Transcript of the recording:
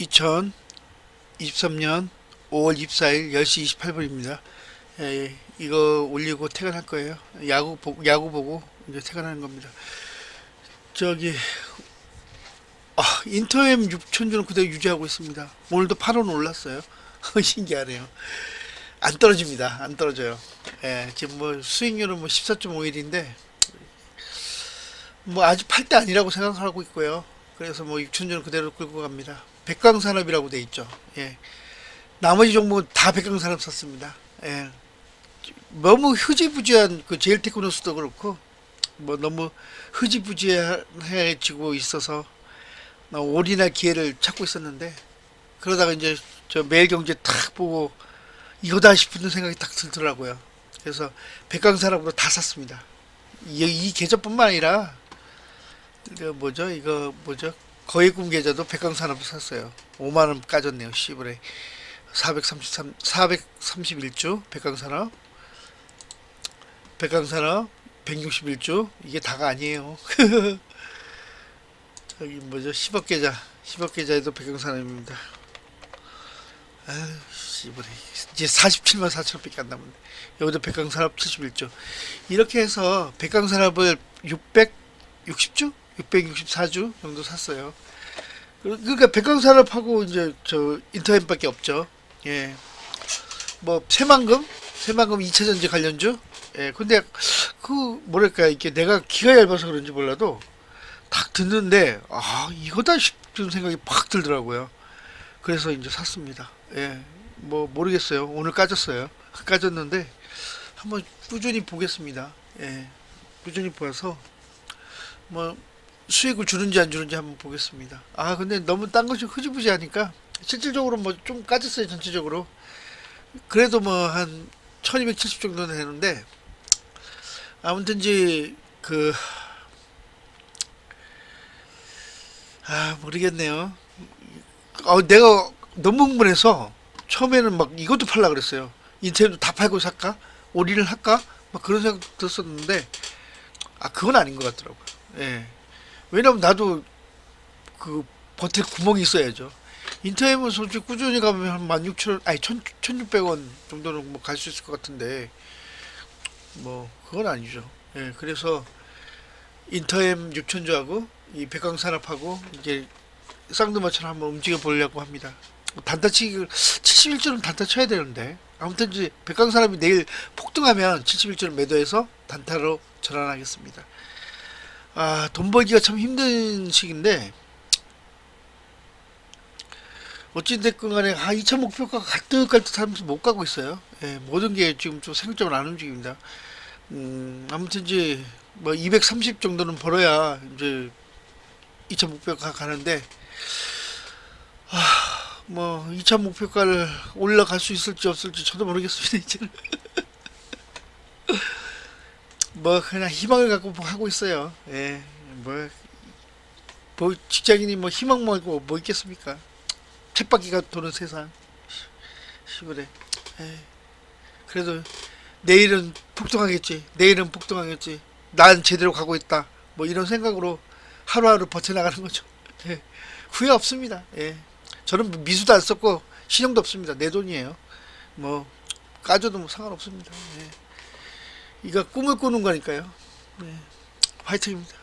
2023년 5월 24일 10시 28분입니다. 예, 이거 올리고 퇴근할 거예요. 야구 보고, 야구 보고 이제 퇴근하는 겁니다. 저기 아, 인터엠 6천주는 그대로 유지하고 있습니다. 오늘도 8원 올랐어요. 신기하네요. 안 떨어집니다. 안 떨어져요. 예, 지금 뭐 수익률은 뭐 14.51인데 뭐 아직 팔 때 아니라고 생각하고 있고요. 그래서 뭐 6천주는 그대로 끌고 갑니다. 백광산업이라고 돼 있죠. 예. 나머지 종목은 다 백광산업 샀습니다. 예. 너무 흐지부지한 그 제일테크노스도 그렇고 뭐 너무 흐지부지해지고 있어서 나 올인할 기회를 찾고 있었는데 그러다가 이제 저 매일경제 탁 보고 이거다 싶은 생각이 딱 들더라고요. 그래서 백광산업으로 다 샀습니다. 이, 이 계좌뿐만 아니라 이거 뭐죠? 이거 뭐죠? 거액금 계좌도 백광산업을 샀어요. 5만 원 까졌네요. 시불에 433 431주 백광산업 백광산업 161주 이게 다가 아니에요. 저기 뭐죠? 10억 계좌 10억 계좌에도 백광산업입니다. 아유 씨부레 이제 47만 4천원밖에 안 남았네. 여기도 백광산업 71주 이렇게 해서 백광산업을 660주 664주 정도 샀어요. 그- 그러니까 백광산업하고 이제 저 인터넷밖에 없죠. 예. 뭐 새만금, 새만금 2차 전지 관련주. 예. 근데 그 뭐랄까 이게 내가 기가 얇아서 그런지 몰라도 딱 듣는데 아 이거다 싶은 생각이 팍 들더라고요. 그래서 이제 샀습니다. 예. 뭐 모르겠어요. 오늘 까졌어요. 까졌는데 한번 꾸준히 보겠습니다. 예. 꾸준히 보아서 뭐 수익을 주는지 안 주는지 한번 보겠습니다. 아 근데 너무 딴 것이 흐지부지 하니까 실질적으로 뭐 좀 까졌어요 전체적으로. 그래도 뭐 한 1270 정도는 되는데 아무튼지 그 아 모르겠네요. 어 내가 너무 흥분해서 처음에는 막 이것도 팔라 그랬어요. 인터넷도 다 팔고 살까? 올인을 할까? 막 그런 생각 들었었는데 아 그건 아닌 것 같더라고요. 예. 왜냐면 나도 그 버틸 구멍이 있어야죠. 인터넷은 솔직히 꾸준히 가면 한 16,000원, 아니 1 1,600원 정도는 뭐 갈 수 있을 것 같은데 뭐 그건 아니죠. 예, 그래서 인터엠 6천주하고 이 백광산업하고 이제 쌍두마처럼 한번 움직여 보려고 합니다. 단타치기 71주는 단타 쳐야 되는데 아무튼 이제 백광산업이 내일 폭등하면 71주를 매도해서 단타로 전환하겠습니다. 아, 돈 벌기가 참 힘든 시기인데, 어찌됐건 간에, 아, 2차 목표가 갈듯갈듯 하면서 못 가고 있어요. 예, 모든 게 지금 좀 생각적으로 안 움직입니다. 음, 아무튼 이제, 뭐, 230 정도는 벌어야, 이제, 2차 목표가 가는데, 아, 뭐, 2차 목표가를 올라갈 수 있을지 없을지 저도 모르겠습니다, 이제는. 뭐 그냥 희망을 갖고 뭐 하고 있어요. 예, 뭐, 뭐 직장인이 뭐 희망 말고 뭐 있겠습니까? 쳇바퀴가 도는 세상. 시부래. 예. 그래도 내일은 폭등하겠지. 내일은 폭등하겠지. 난 제대로 가고 있다. 뭐 이런 생각으로 하루하루 버텨나가는 거죠. 예. 후회 없습니다. 예. 저는 미수도 안 썼고 신용도 없습니다. 내 돈이에요. 뭐 까줘도 뭐 상관없습니다. 예. 이거 꿈을 꾸는 거니까요. 네. 화이팅입니다.